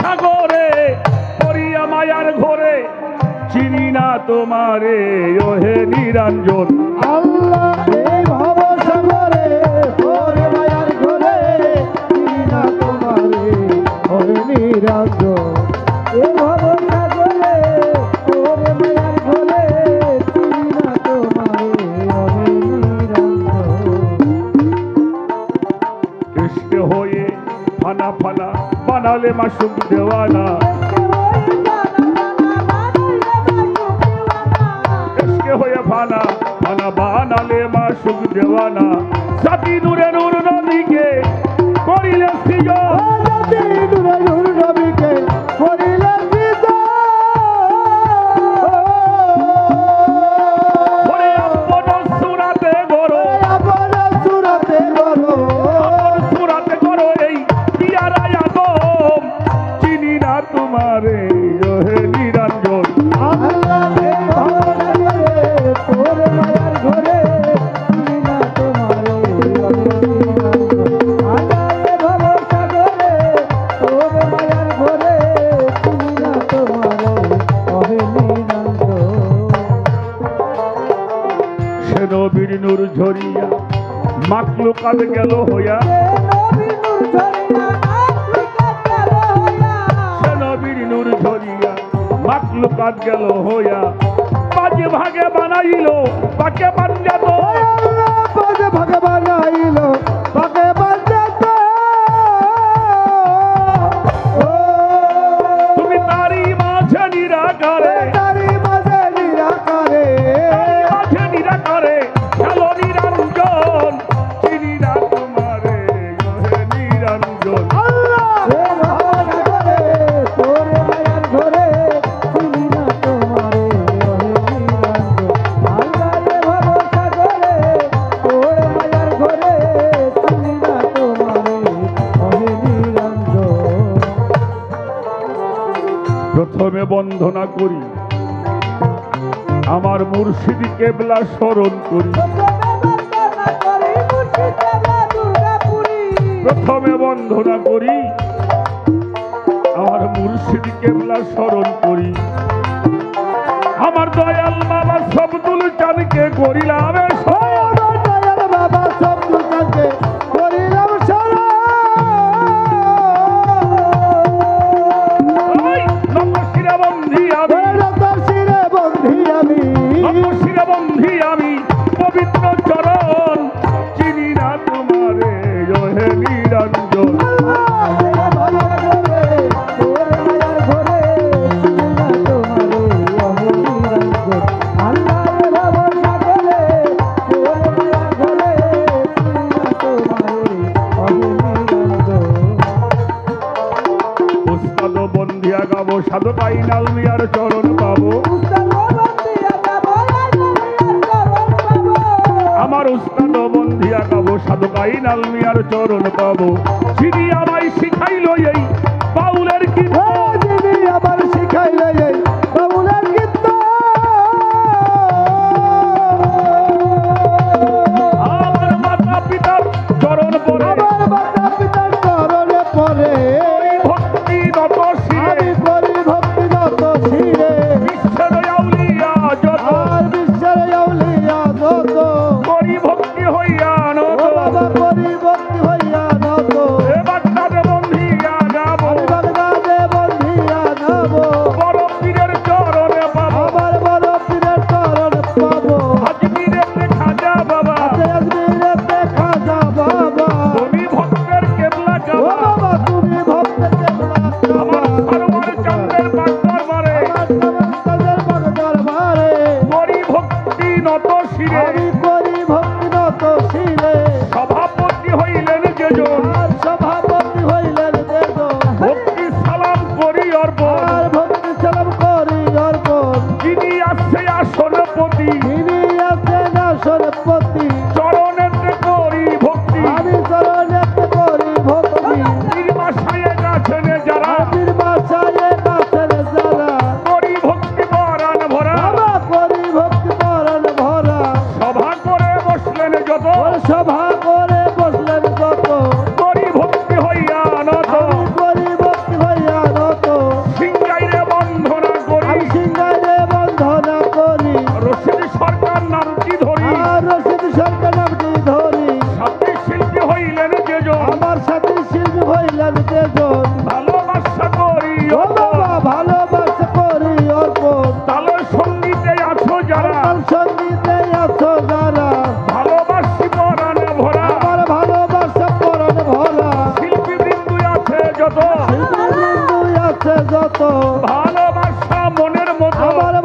সাগরে পরিয়া মায়ার ঘরে। চিনি না তোমারে ওহে নিরঞ্জন। আল্লাহ ভব সাগরে মায়ার ঘরে। চিনি না তোমারে ওরে নিরঞ্জন। এই ভব সাগরে ওরে মায়ার ঘরে। চিনি না তোমারে ওরে নিরঞ্জন। কৃষ্ণ হয়ে ফানা ফানা বানালে মাসুক দেওয়ানা। হয়ে ফানা ফানা বানালে মাসুক দেওয়ানা। সাথী নূরে নূর ঝরিয়া মাকলু কাদ গেল হইয়া। সে নবীর নূর ঝরিয়া মাকলু কাদ গেল হইয়া। ভাগে বানাইল পাকে পাঞ্জাত ভগবান আইল ভগবান তুমি তারি মাঝে নিরাকারে প্রথমে বন্ধনা করি। আমার মুর্শিদ কেবলা স্মরণ করি। প্রথমে বন্দনা করি। আমার মুর্শিদ কেবলা স্মরণ করি। আমার দয়াল বাবা সবদুল চাঁদকে করিলাম গাবো সাধকাই নালমিয়ার চরণ পাবো। আমার উস্তাদ বন্ধিয়া গাবো সাধকাই নালমিয়ার চরণ পাবো। যিনি আমায় শিখাইল এই 小宝 মতো। ভালোবাসা মনের মতো। আমার